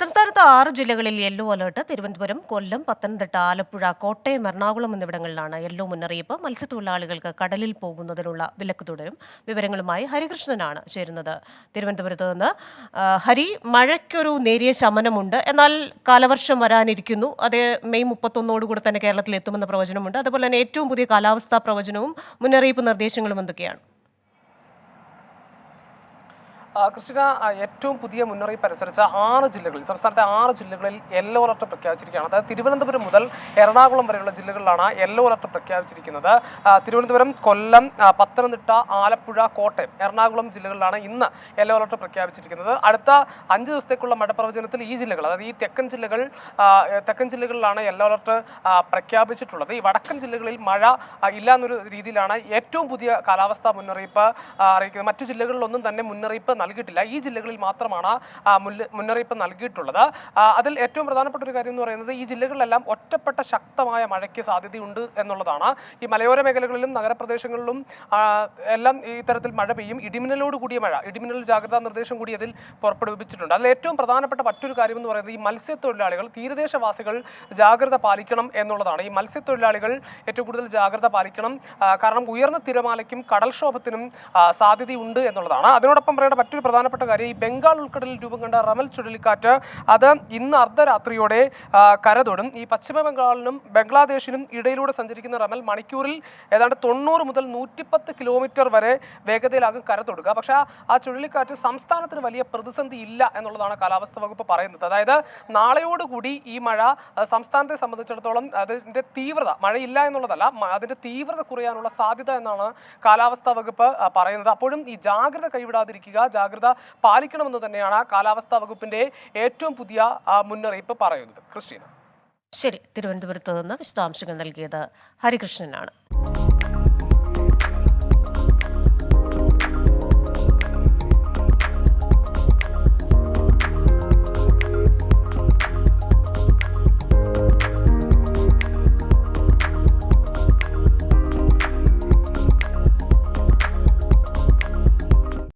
സംസ്ഥാനത്ത് ആറ് ജില്ലകളിൽ യെല്ലോ അലർട്ട്. തിരുവനന്തപുരം കൊല്ലം പത്തനംതിട്ട ആലപ്പുഴ കോട്ടയം എറണാകുളം എന്നിവിടങ്ങളിലാണ് യെല്ലോ മുന്നറിയിപ്പ്. മത്സ്യത്തൊഴിലാളികൾക്ക് കടലിൽ പോകുന്നതിനുള്ള വിലക്ക് തുടരും. വിവരങ്ങളുമായി ഹരികൃഷ്ണനാണ് ചേരുന്നത്. തിരുവനന്തപുരത്ത് നിന്ന് ഹരി മഴയ്ക്കൊരു നേരിയ ശമനമുണ്ട്. എന്നാൽ കാലവർഷം വരാനിരിക്കുന്നു. അത് മെയ് മുപ്പത്തൊന്നോടുകൂടി തന്നെ കേരളത്തിൽ എത്തുമെന്ന പ്രവചനമുണ്ട്. അതുപോലെ തന്നെ ഏറ്റവും പുതിയ കാലാവസ്ഥാ പ്രവചനവും മുന്നറിയിപ്പ് നിർദ്ദേശങ്ങളും എന്തൊക്കെയാണ്? ആ, ഏറ്റവും പുതിയ മുന്നറിയിപ്പ് അനുസരിച്ച് ആറ് ജില്ലകളിൽ സംസ്ഥാനത്തെ ആറ് ജില്ലകളിൽ യെല്ലോ അലർട്ട് പ്രഖ്യാപിച്ചിരിക്കുകയാണ്. അതായത് തിരുവനന്തപുരം മുതൽ എറണാകുളം വരെയുള്ള ജില്ലകളിലാണ് യെല്ലോ അലർട്ട് പ്രഖ്യാപിച്ചിരിക്കുന്നത്. തിരുവനന്തപുരം കൊല്ലം പത്തനംതിട്ട ആലപ്പുഴ കോട്ടയം എറണാകുളം ജില്ലകളിലാണ് ഇന്ന് യെല്ലോ അലർട്ട് പ്രഖ്യാപിച്ചിരിക്കുന്നത്. അടുത്ത അഞ്ച് ദിവസത്തേക്കുള്ള മഴ പ്രവചനത്തിൽ ഈ ജില്ലകൾ അതായത് ഈ തെക്കൻ ജില്ലകൾ തെക്കൻ ജില്ലകളിലാണ് യെല്ലോ അലർട്ട് പ്രഖ്യാപിച്ചിട്ടുള്ളത്. ഈ വടക്കൻ ജില്ലകളിൽ മഴ ഇല്ല എന്നൊരു രീതിയിലാണ് ഏറ്റവും പുതിയ കാലാവസ്ഥാ മുന്നറിയിപ്പ് അറിയിക്കുന്നത്. മറ്റു ജില്ലകളിലൊന്നും തന്നെ മുന്നറിയിപ്പ് നൽകിയിട്ടില്ല. ഈ ജില്ലകളിൽ മാത്രമാണ് മുന്നറിയിപ്പ് നൽകിയിട്ടുള്ളത്. അതിൽ ഏറ്റവും പ്രധാനപ്പെട്ട ഒരു കാര്യം എന്ന് പറയുന്നത് ഈ ജില്ലകളിലെല്ലാം ഒറ്റപ്പെട്ട ശക്തമായ മഴയ്ക്ക് സാധ്യതയുണ്ട് എന്നുള്ളതാണ്. ഈ മലയോര മേഖലകളിലും നഗരപ്രദേശങ്ങളിലും എല്ലാം ഈ തരത്തിൽ മഴ പെയ്യും. ഇടിമിന്നലോട് കൂടിയ മഴ ഇടിമിന്നൽ ജാഗ്രതാ നിർദ്ദേശം കൂടി അതിൽ പുറപ്പെടുവിച്ചിട്ടുണ്ട്. അതിൽ ഏറ്റവും പ്രധാനപ്പെട്ട മറ്റൊരു കാര്യം എന്ന് പറയുന്നത് ഈ മത്സ്യത്തൊഴിലാളികൾ തീരദേശവാസികൾ ജാഗ്രത പാലിക്കണം എന്നുള്ളതാണ്. ഈ മത്സ്യത്തൊഴിലാളികൾ ഏറ്റവും കൂടുതൽ ജാഗ്രത പാലിക്കണം. കാരണം ഉയർന്ന തിരമാലയ്ക്കും കടൽക്ഷോഭത്തിനും സാധ്യതയുണ്ട് എന്നുള്ളതാണ്. അതിനോടൊപ്പം പറയേണ്ട മറ്റൊരു പ്രധാനപ്പെട്ട കാര്യം ഈ ബംഗാൾ ഉൾക്കടലിൽ രൂപം കണ്ട റമൽ ചുഴലിക്കാറ്റ് അത് ഇന്ന് അർദ്ധരാത്രിയോടെ കരതൊടും ഈ പശ്ചിമ ബംഗാളിനും ബംഗ്ലാദേശിനും ഇടയിലൂടെ സഞ്ചരിക്കുന്ന റമൽ മണിക്കൂറിൽ ഏതാണ്ട് തൊണ്ണൂറ് മുതൽ നൂറ്റിപ്പത്ത് കിലോമീറ്റർ വരെ വേഗതയിലാകും കരതൊടുക പക്ഷേ ആ- ചുഴലിക്കാറ്റ് സംസ്ഥാനത്തിന് വലിയ പ്രതിസന്ധി ഇല്ല എന്നുള്ളതാണ് കാലാവസ്ഥാ വകുപ്പ് പറയുന്നത്. അതായത് നാളെയോടുകൂടി ഈ മഴ സംസ്ഥാനത്തെ സംബന്ധിച്ചിടത്തോളം അതിന്റെ തീവ്രത മഴയില്ല എന്നുള്ളതല്ല അതിന്റെ തീവ്രത കുറയാനുള്ള സാധ്യത എന്നാണ് കാലാവസ്ഥാ വകുപ്പ് പറയുന്നത്. അപ്പോഴും ഈ ജാഗ്രത കൈവിടാതിരിക്കുക ജാഗ്രത പാലിക്കണമെന്ന് തന്നെയാണ് കാലാവസ്ഥാ വകുപ്പിന്റെ ഏറ്റവും പുതിയ മുന്നറിയിപ്പ് പറയുന്നത്. ക്രിസ്റ്റീന. ശരി തിരുവനന്തപുരത്ത് നിന്ന് വിശദാംശങ്ങൾ നൽകിയത് ഹരികൃഷ്ണനാണ്.